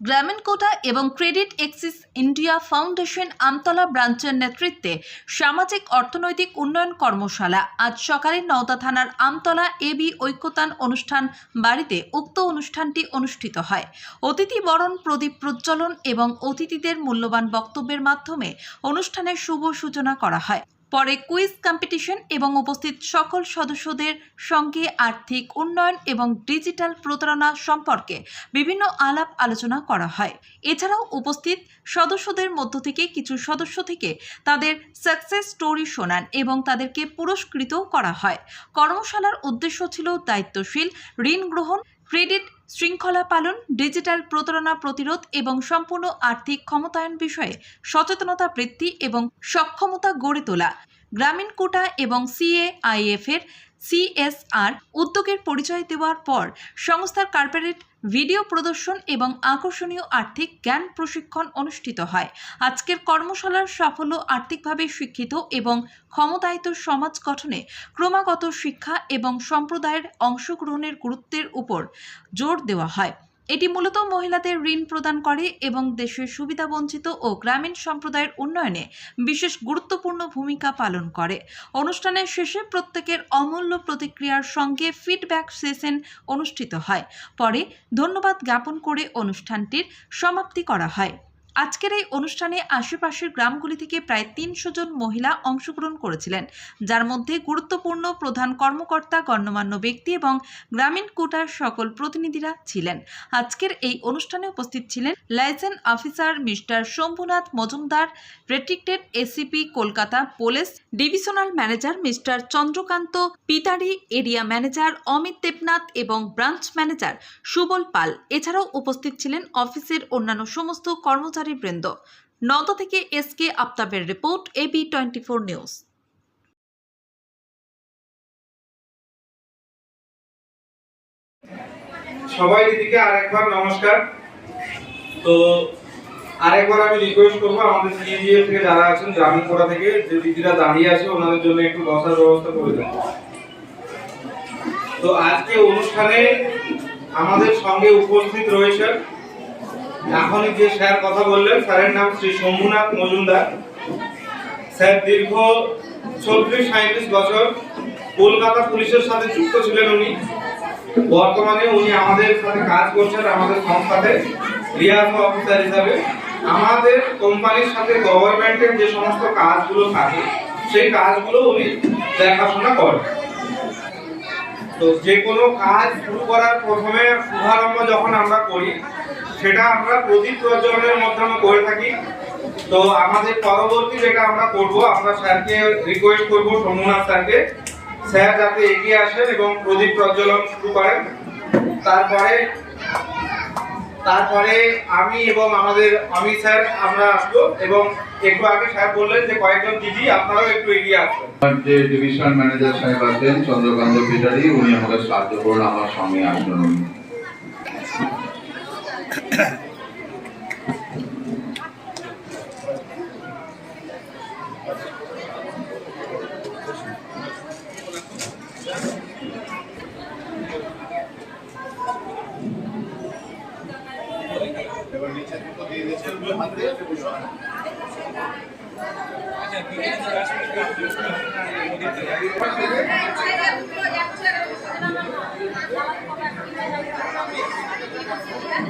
গ্রামীণ কোটা এবং credit access India foundation Amtala ব্রাঞ্চের নেতৃত্বে সামাজিক অর্থনৈতিক উন্নয়ন কর্মশালা আজ সকালে নওদা থানার আমতলা এবি ঐক্যতান অনুষ্ঠান বাড়িতে উক্ত অনুষ্ঠানটি অনুষ্ঠিত হয়। অতিথি বরণ, প্রদীপ প্রজ্বলন এবং অতিথিদের মূল্যবান বক্তব্যের মাধ্যমে অনুষ্ঠানের শুভ সূচনা করা হয়। পরে কুইজ কম্পিটিশন এবং উপস্থিত সকল সদস্যদের সঙ্গে আর্থিক উন্নয়ন এবং ডিজিটাল প্রতারণা সম্পর্কে বিভিন্ন আলাপ আলোচনা করা হয়। এছাড়াও উপস্থিত সদস্যদের মধ্য থেকে কিছু সদস্য থেকে তাদের সাকসেস স্টোরি শোনান এবং তাদেরকে পুরস্কৃত করা হয়। কর্মশালার উদ্দেশ্য ছিল দায়িত্বশীল, ঋণ গ্রহণ ক্রেডিট শৃঙ্খলা পালন, ডিজিটাল প্রতারণা প্রতিরোধ এবং সম্পূর্ণ আর্থিক ক্ষমতায়ন বিষয়ে সচেতনতা বৃদ্ধি এবং সক্ষমতা গড়ে তোলা। গ্রামীণ কোটা এবং সিএআইএফ এর সিএসআর উদ্যোগের পরিচয় দেওয়ার পর সংস্থার কর্পোরেট ভিডিও প্রদর্শন এবং আকর্ষণীয় আর্থিক জ্ঞান প্রশিক্ষণ অনুষ্ঠিত হয়। আজকের কর্মশালার সাফল্য আর্থিকভাবে শিক্ষিত এবং ক্ষমতায়িত সমাজ গঠনে ক্রমাগত শিক্ষা এবং সম্প্রদায়ের অংশগ্রহণের গুরুত্বের উপর জোর দেওয়া হয়। এটি মূলত মহিলাদের ঋণ প্রদান করে এবং দেশের সুবিধাবঞ্চিত ও গ্রামীণ সম্প্রদায়ের উন্নয়নে বিশেষ গুরুত্বপূর্ণ ভূমিকা পালন করে। অনুষ্ঠানের শেষে প্রত্যেকের অমূল্য প্রতিক্রিয়ার সঙ্গে ফিডব্যাক সেশন অনুষ্ঠিত হয়। পরে ধন্যবাদ জ্ঞাপন করে অনুষ্ঠানটির সমাপ্তি করা হয়। আজকের এই অনুষ্ঠানে আশেপাশের গ্রামগুলি থেকে প্রায় তিনশো জন মহিলা অংশগ্রহণ করেছিলেন, যার মধ্যে গুরুত্বপূর্ণ প্রধান কর্মকর্তা, গণ্যমান্য ব্যক্তি এবং গ্রামীণ কোটার সকল প্রতিনিধিরা ছিলেন। আজকের এই অনুষ্ঠানে উপস্থিত ছিলেন license officer mister Shambhunath Majumdar retired ACP Kolkata police divisional manager mister Chandrakant Pitari, area manager Amit Debnath এবং ব্রাঞ্চ ম্যানেজার সুবল পাল। এছাড়াও উপস্থিত ছিলেন অফিসের অন্যান্য সমস্ত কর্মচারীবৃন্দ নদা থেকে S K আফতাবের report AB twenty four news. সবাই দিদিকে আরেকবার নমস্কার। তো আরেকবার আমি রিকোয়েস্ট করব আমাদের সিএজিএফ থেকে যারা আছেন, গ্রামীণ থেকে যে দিদিরা দাঁড়িয়ে আছে, ওনাদের জন্য একটু বসার ব্যবস্থা করে দেন। তো আজকে অনুষ্ঠানে আমাদের সঙ্গে উপস্থিত রয়েছেন এখনই যে স্যার কথা বললেন, স্যারের নাম শ্রী শম্ভুনাথ মজুমদার। স্যার দীর্ঘ চব্বিশ সাঁত্রিশ বছর কলকাতা পুলিশের সাথে যুক্ত ছিলেন উনি। বর্তমানে উনি আমাদের সাথে কাজ করছেন আমাদের সংস্থাতে, রিয়াজ অফিসার হিসাবে। আমাদের কোম্পানির সাথে গভর্নমেন্টের যে সমস্ত কাজগুলো থাকে, সেই কাজগুলো উনি দেখাশোনা করেন। তো যে কোনো কাজ শুরু করার প্রথমে শুভারম্ভ যখন আমরা করি সেটা আমরা প্রদীপ প্রজ্বলনের মাধ্যমে করে থাকি। তো আমাদের পরবর্তী যেটা আমরা করব, আমরা স্যারকে রিকোয়েস্ট করব সোমনাথ স্যারকে। স্যার যাতে এগিয়ে আসেন এবং প্রদীপ প্রজ্বলন শুরু করেন। তারপরে তারপরে আমি এবং আমাদের অমিত স্যার আমরা আসব এবং একটু আগে স্যার বললেন যে কয়েকজন দিদি আপনারাও একটু এগিয়ে আসবেন। যে ডিভিশন ম্যানেজার সাহেব আছেন, চন্দ্রকান্ত পিটারি উনি আমাকে সাহায্য করুন, আমার সঙ্গে আচ্ছা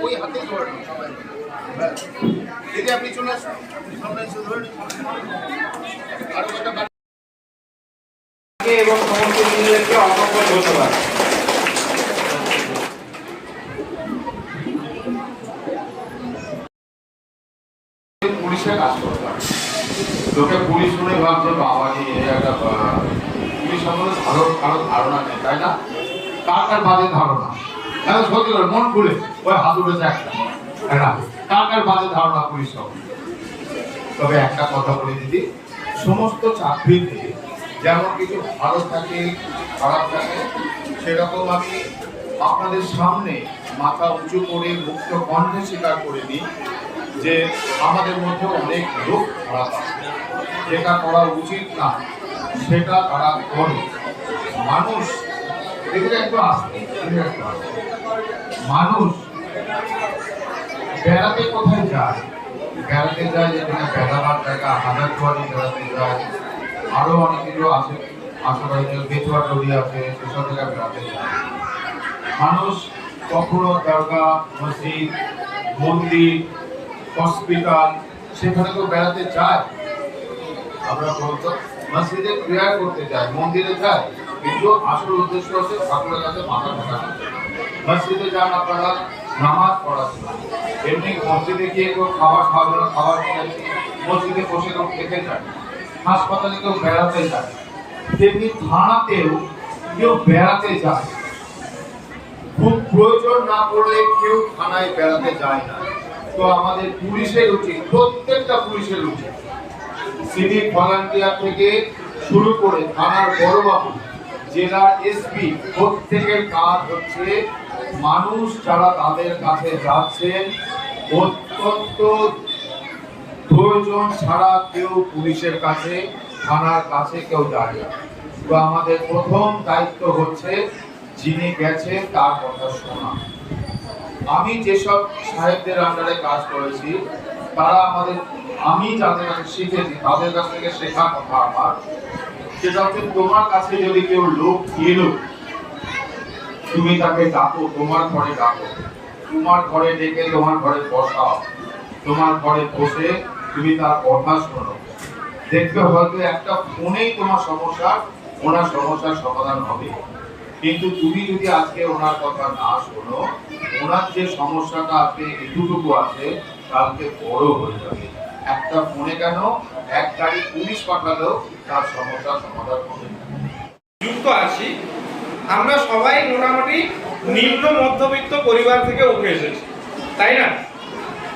ওই হাতেই ধরে দিদি আপনি চলে আসুন। সামনে এসে ধরে নিন। আর ওটা এবং সমস্ত দিদিদেরকে অসংখ্য ধন্যবাদ। পুলিশে কাজ করতে লোকে পুলিশ শুনে ভাবছে বাবা একটা পুলিশ সম্বন্ধে ভালো কারও ধারণা নেই তাই না? কার কার বাজে ধারণা? এখন সত্যি করে মন খুলে ওই হাত উঠেছে একটা, কার কার বাজে ধারণা সম্বন্ধে? তবে একটা কথা বলে দিদি, সমস্ত চাকরিতে যেমন কিছু ভালো থাকে, খারাপ থাকে, সেরকম আমি আপনাদের সামনে মাথা উঁচু করে, মুক্ত কণ্ঠে স্বীকার করে দিই যে আমাদের মধ্যে অনেক লোক খারাপ আছে যেটা করা উচিত না, সেটা তারা করে মানুষ, এদিকে একটু আসতে একটু আসতে। মানুষ বেড়াতে কোথায় যায়? বেড়াতে যায় যেখানে বেড়াবার জায়গা হাজার দুয়ারি বেড়াতে যায়। আরও অনেক কিছু আছে, আশেপাশে বেচুয়া টরি আছে, সেসব জায়গায় বেড়াতে যায়। মানুষ কখনো দরগা, মসজিদ, মন্দির, হসপিটাল, সেখানে তো বেড়াতে যায়। আমরা বলতো, মসজিদে প্রেয়ার করতে যায়, মন্দিরে যায়। কিন্তু আসল উদ্দেশ্য হচ্ছে ঠাকুরের কাছে মাথা ঠেকানো মসজিদে যান আপনারা, নামাজ পড়ার জন্য এমনি মসজিদে গিয়ে কেউ খাবার খাওয়ার জন্য খাবার কিনে মসজিদে বসে কেউ খেতে যায়, হাসপাতালে কেউ বেড়াতে যায়। তেমনি থানাতেও কেউ বেড়াতে যায় খুব প্রয়োজন না পড়লে কেউ থানায় বেড়াতে যায় না। তো আমাদের পুলিশের উচিত প্রত্যেকটা পুলিশের উচিত সিভিক ভলান্টিয়ার থেকে শুরু করে থানার বড়বাবু জেলার এসপি, প্রত্যেকের কাজ হচ্ছে মানুষ যারা তাদের কাছে যাচ্ছেন অত্যন্ত প্রয়োজন ছাড়া কেউ পুলিশের কাছে, থানার কাছে কেউ যায় তো আমাদের প্রথম দায়িত্ব হচ্ছে যিনি গেছে তার কথা শোনা। আমি যেসব সাহেবদের আন্ডারে কাজ করেছি, তারা আমাদের, আমি যাদের কাছে শিখেছি, তাদের কাছ থেকে শেখা কথা আমার। সেটা হচ্ছে তোমার কাছে যদি কেউ লোক এলো তুমি তাকে ডাকো, তোমার ঘরে ডাকো। তোমার ঘরে ডেকে তোমার ঘরে বসাও। তোমার ঘরে বসে তুমি তার কথা শোনো দেখবে হয়তো একটা ফোনেই তোমার সমস্যা, ওনার সমস্যার সমাধান হবে। কিন্তু তুমি যদি আজকে ওনার কথা না শোনো, ওনার যে সমস্যাটা আজকে এটুকু আছে, কালকে বড় হয়ে যাবে। একটা ফোনে কেন? এক গাড়ি পুলিশ পাঠালেও তার সমস্যার সমাধান হবে। যুক্ত আছি। আমরা সবাই মোটামুটি নিম্ন মধ্যবিত্ত পরিবার থেকে উঠে এসেছি, তাই না?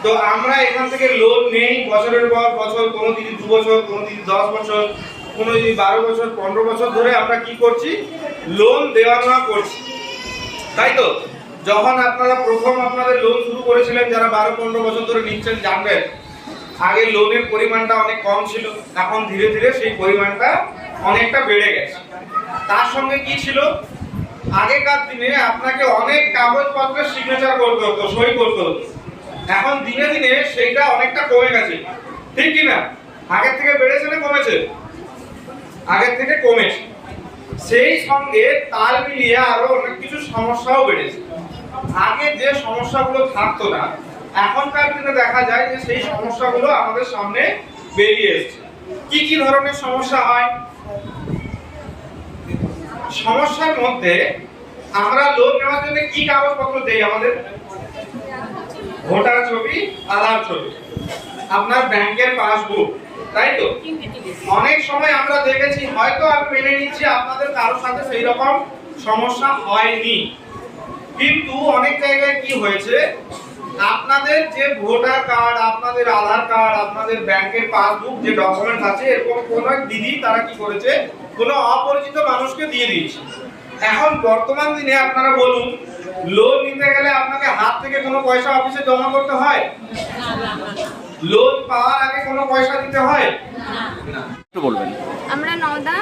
তো আমরা এখান থেকে লোন নেই, বছরের পর বছর, কোনো দিন দু বছর, কোনো দিন দশ বছর, কোনো দিন বারো বছর, পনেরো বছর ধরে আমরা কি করছি? লোন দেওয়া নেওয়া করছি। তাই তো? যখন আপনারা প্রথম আপনাদের লোন শুরু করেছিলেন, যারা বারো পনেরো বছর ধরে নিচ্ছেন, জানবেন, আগে লোনের পরিমাণটা অনেক কম ছিল, এখন ধীরে ধীরে সেই পরিমাণটা অনেকটা বেড়ে গেছে। তার সঙ্গে কি ছিল? আগেকার দিনে আপনাকে অনেক কাগজপত্রের সিগনেচার করতে হতো, সই করতে হতো। এখন দিনে দিনে সেইটা অনেকটা কমে গেছে। ঠিক কি না? আগের থেকে বেড়েছে না কমেছে? আগের থেকে কমেছে। সেই সঙ্গে তাল মিলিয়ে আরও অনেক কিছু সমস্যাও বেড়েছে। আগে যে সমস্যাগুলো থাকতো না, এখনকার দিনে দেখা যায় যে সেই সমস্যাগুলো আমাদের সামনে বেরিয়ে এসেছে। কি কি ধরনের সমস্যা হয়? সমস্যার মধ্যে আমরা লোন নেওয়ার জন্য কি কাগজপত্র দেই আমাদের? ভোটার ছবি, আধার ছবি। আপনার ব্যাংকের পাসবুক, তাই তো? অনেক সময় আমরা দেখেছি, হয়তো আমি মেনে নিচ্ছি, আপনাদের কারোর সাথে সেই রকম সমস্যা হয়নি। কিন্তু অনেক জায়গায় কি হয়েছে, আপনাদের যে ভোটার কার্ড, আপনাদের আধার কার্ড, আপনাদের ব্যাংকের পাসবুক যে ডকুমেন্ট আছে, এরকম কোন দিদি তারা কি করেছে কোনো অপরিচিত মানুষকে দিয়ে দিয়েছি। এখন বর্তমান দিনে আপনারা বলুন লোন নিতে গেলে আপনাকে হাত থেকে কোনো পয়সা অফিসে জমা করতে হয়? লোন পাওয়ার আগে কোনো পয়সা দিতে হয়? না বলবেন। আমরা নওদা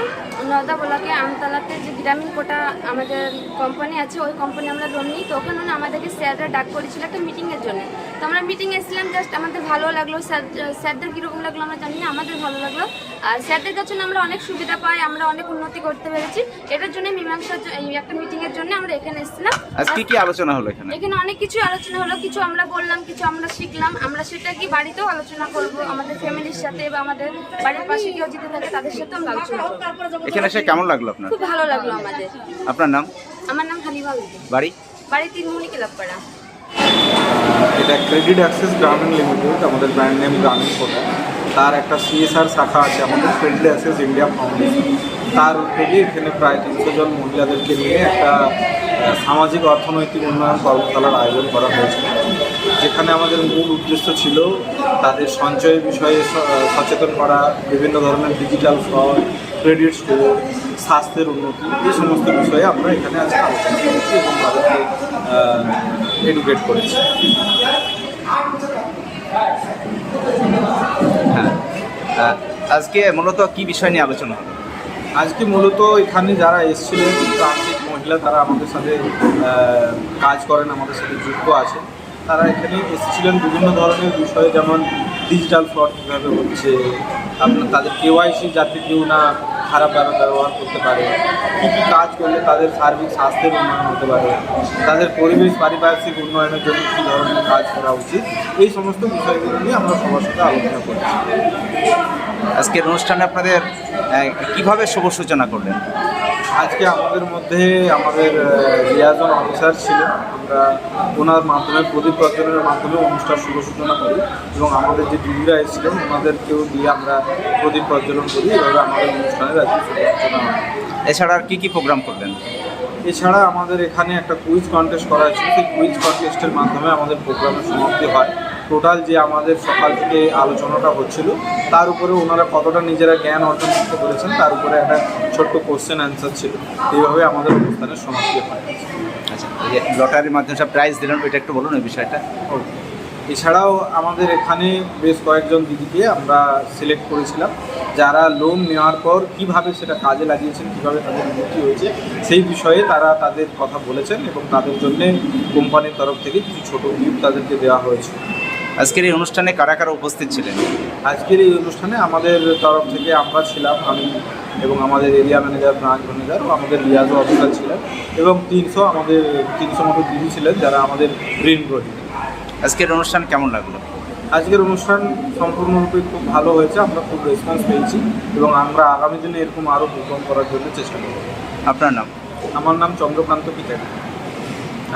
নওদা ব্লকে আমতলাতে যে গ্রামীণ কোটা আমাদের কোম্পানি আছে ওই কোম্পানি আমরা লোন নিই তো ওখানে আমাদেরকে স্যাররা ডাক করেছিল একটা মিটিংয়ের জন্য। তো আমরা মিটিংয়ে এসেছিলাম জাস্ট আমাদের ভালো লাগল। স্যার স্যারদের কীরকম লাগল আমরা জানি না আমাদের ভালো লাগল। আর স্যারদের কাছে আমরা অনেক সুবিধা পাই আমরা অনেক উন্নতি করতে পেরেছি। এটার জন্য মীমাংসার একটা মিটিংয়ের জন্য আমরা এখানে এসেছিলাম। কি আলোচনা হলো এখানে? এখানে অনেক কিছু আলোচনা হলো কিছু আমরা বললাম কিছু আমরা শিখলাম। আমরা সেটা কি বাড়িতেও আলোচনা করব আমাদের ফ্যামিলির সাথে বা আমাদের বাড়ির পাশে কেউ যদি থাকে তাদের করব এখানে এসে কেমন লাগল আপনার? খুব ভালো লাগল আমাদের। আপনার নাম? আমার নাম হালিমা বাড়ি? বাড়ি তিনমুনি ক্লাবপাড়া এটা ক্রেডিট অ্যাক্সেস গ্রামীণ লিমিটেড আমাদের ব্র্যান্ড নেম গ্রামীণ কোটা তার একটা সিএসআর শাখা আছে আমাদের ক্রেডিট অ্যাক্সেস ইন্ডিয়া ফাউন্ডেশন তার উদ্যোগে এখানে প্রায় তিনশো জন মহিলাদেরকে নিয়ে একটা সামাজিক অর্থনৈতিক উন্নয়ন কর্মশালার আয়োজন করা হয়েছে। যেখানে আমাদের মূল উদ্দেশ্য ছিল তাদের সঞ্চয়ের বিষয়ে সচেতন করা বিভিন্ন ধরনের ডিজিটাল ফ্রড ক্রেডিট স্কোর স্বাস্থ্যের উন্নতি এই সমস্ত বিষয়ে আমরা এখানে আজকে আলোচনা করেছি এবং তাদেরকে এডুকেট করেছি। হ্যাঁ আজকে মূলত কি বিষয় নিয়ে আলোচনা হলো আজকে মূলত এখানে যারা এসেছিলেন প্রান্তিক মহিলা তারা আমাদের সাথে কাজ করেন আমাদের সাথে যুক্ত আছে তারা এখানে এসেছিলেন বিভিন্ন ধরনের বিষয়ে যেমন ডিজিটাল ফ্রড কীভাবে হচ্ছে আপনার তাদের কেওয়াইসি যাতে কেউ না খারাপ ব্যবহার ব্যবহার করতে পারে কী কী কাজ করলে তাদের সার্বিক স্বাস্থ্যের উন্নয়ন হতে পারে তাদের পরিবেশ পারিপার্শ্বিক উন্নয়নের জন্য কী ধরনের কাজ করা উচিত এই সমস্ত বিষয়গুলো নিয়ে আমরা সবার সাথে আলোচনা করছি। আজকের অনুষ্ঠানে আপনাদের কীভাবে শুভ সূচনা করলেন? আজকে আমাদের মধ্যে আমাদের রিয়াজন অফিসার ছিলেন। আমরা ওনার মাধ্যমে প্রদীপ প্রজ্বলনের মাধ্যমে অনুষ্ঠান শুভ সূচনা করি এবং আমাদের যে দিদিরা এসেছিলেন ওনাদেরকেও দিয়ে আমরা প্রদীপ প্রজ্বলন করি। এভাবে আমাদের অনুষ্ঠানের আজকে শুভ সূচনা হয়। এছাড়া আর কী কী প্রোগ্রাম করবেন? এছাড়া আমাদের এখানে একটা কুইজ কন্টেস্ট করা হয়েছিল সেই কুইজ কন্টেস্টের মাধ্যমে আমাদের প্রোগ্রামের সমাপ্তি হয়। টোটাল যে আমাদের সকাল থেকে আলোচনাটা হচ্ছিল তার উপরে ওনারা কতটা নিজেরা জ্ঞান অর্জন করতে পেরেছেন তার উপরে একটা ছোট্ট কোশ্চেন অ্যান্সার ছিল। এইভাবে আমাদের অনুষ্ঠানের সমাপ্তি হয়। আচ্ছা লটারির মাধ্যমে সব প্রাইজ দিলেন ওইটা একটু বলুন ওই বিষয়টা। এছাড়াও আমাদের এখানে বেশ কয়েকজন দিদিকে আমরা সিলেক্ট করেছিলাম যারা লোন নেওয়ার পর কীভাবে সেটা কাজে লাগিয়েছেন কীভাবে তাদের উন্নতি হয়েছে সেই বিষয়ে তারা তাদের কথা বলেছেন এবং তাদের জন্যে কোম্পানির তরফ থেকে কিছু ছোটো গিফট তাদেরকে দেওয়া হয়েছে। আজকের এই অনুষ্ঠানে কারা কারা উপস্থিত ছিলেন? আজকের এই অনুষ্ঠানে আমাদের তরফ থেকে আমরা ছিলাম আমি এবং আমাদের এরিয়া ম্যানেজার ব্রাঞ্চ ম্যানেজার ও আমাদের লিয়াজো অফিসার ছিলেন এবং তিনশো আমাদের তিনশো মতো দিদি ছিলেন যারা আমাদের ঋণ গ্রহী। আজকের অনুষ্ঠান কেমন লাগল? আজকের অনুষ্ঠান সম্পূর্ণরূপে খুব ভালো হয়েছে আমরা খুব রেসপন্স পেয়েছি এবং আমরা আগামী দিনে এরকম আরও প্রোগ্রাম করার জন্য চেষ্টা করব। আপনার নাম? আমার নাম চন্দ্রকান্ত পিতারি।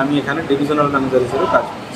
আমি এখানে ডিভিশনাল ম্যানেজার হিসেবে কাজ করছি।